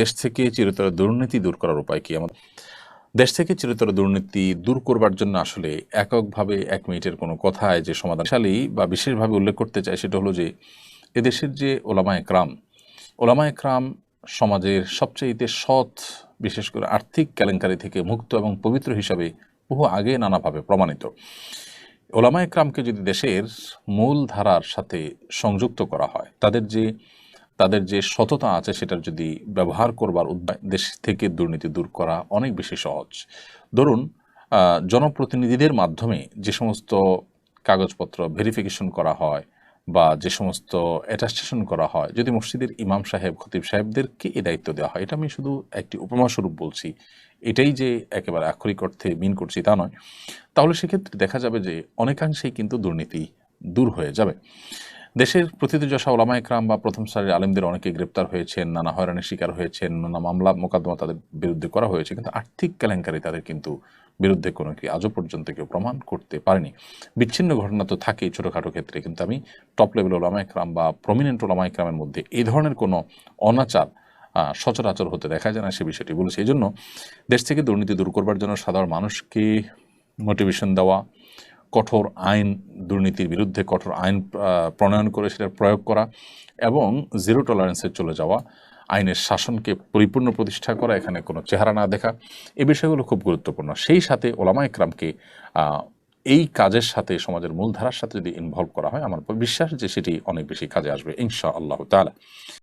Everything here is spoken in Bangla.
দেশ থেকে চিরতর দুর্নীতি দূর করার উপায় কি আমাদের? দেশ থেকে চিরতর দুর্নীতি দূর করবার জন্য আসলে এককভাবে এক মিনিটের কোনো কথায় যে সমাধানশালী বা বিশেষভাবে উল্লেখ করতে চাই সেটা হলো যে, এদেশের যে ওলামা একরাম ওলামা একরাম সমাজের সবচেয়ে সৎ, বিশেষ করে আর্থিক কেলেঙ্কারি থেকে মুক্ত এবং পবিত্র হিসাবে বহু আগে নানাভাবে প্রমাণিত। ওলামা একরামকে যদি দেশের মূল ধারার সাথে সংযুক্ত করা হয়, তাদের যে তাদের যে সততা আছে সেটার যদি ব্যবহার করবার উদ্যোগ দেশ থেকে দুর্নীতি দূর করা অনেক বেশি সহজ। ধরুন জনপ্রতিনিধিদের মাধ্যমে যে সমস্ত কাগজপত্র ভেরিফিকেশন করা হয় বা যে সমস্ত অ্যাটাস্টেশন করা হয়, যদি মসজিদের ইমাম সাহেব, খতিব সাহেবদেরকে এই দায়িত্ব দেওয়া হয়, এটা আমি শুধু একটি উপমাস্বরূপ বলছি, এটাই যে একেবারে আক্ষরিক অর্থে মিন করছি তা নয়। তাহলে সেক্ষেত্রে দেখা যাবে যে অনেকাংশেই কিন্তু দুর্নীতি দূর হয়ে যাবে। দেশের প্রথিতযশা ওলামা একরাম বা প্রথম সারির আলেমদের অনেকে গ্রেপ্তার হয়েছেন নানা হয়রানির শিকার হয়েছেন নানা মামলা, মোকদ্দমা তাদের বিরুদ্ধে করা হয়েছে, কিন্তু আর্থিক কেলেঙ্কারি তাদের কিন্তু বিরুদ্ধে কোনো কি আজও পর্যন্ত কেউ প্রমাণ করতে পারেনি। বিচ্ছিন্ন ঘটনা তো থাকেই ছোটোখাটো ক্ষেত্রে, কিন্তু আমি টপ লেভেল ওলামা একরাম বা প্রমিনেন্ট ওলামা একরামের মধ্যে এই ধরনের কোনো অনাচার সচরাচর হতে দেখা যায় না সে বিষয়টি বলেছে। এই জন্য দেশ থেকে দুর্নীতি দূর করবার জন্য সাধারণ মানুষকে মোটিভেশন দেওয়া কঠোর আইন দুর্নীতির বিরুদ্ধে কঠোর আইন প্রণয়ন করে সেটার প্রয়োগ করা এবং জিরো টলারেন্সে চলে যাওয়া, আইনের শাসনকে পরিপূর্ণ প্রতিষ্ঠা করা, এখানে কোনো চেহারা না দেখা, এ বিষয়গুলো খুব গুরুত্বপূর্ণ। সেই সাথে ওলামা একরামকে এই কাজের সাথে, সমাজের মূলধারার সাথে যদি ইনভলভ করা হয়, আমার বিশ্বাস যে সেটি অনেক বেশি কাজে আসবে ইনশা আল্লাহ তালা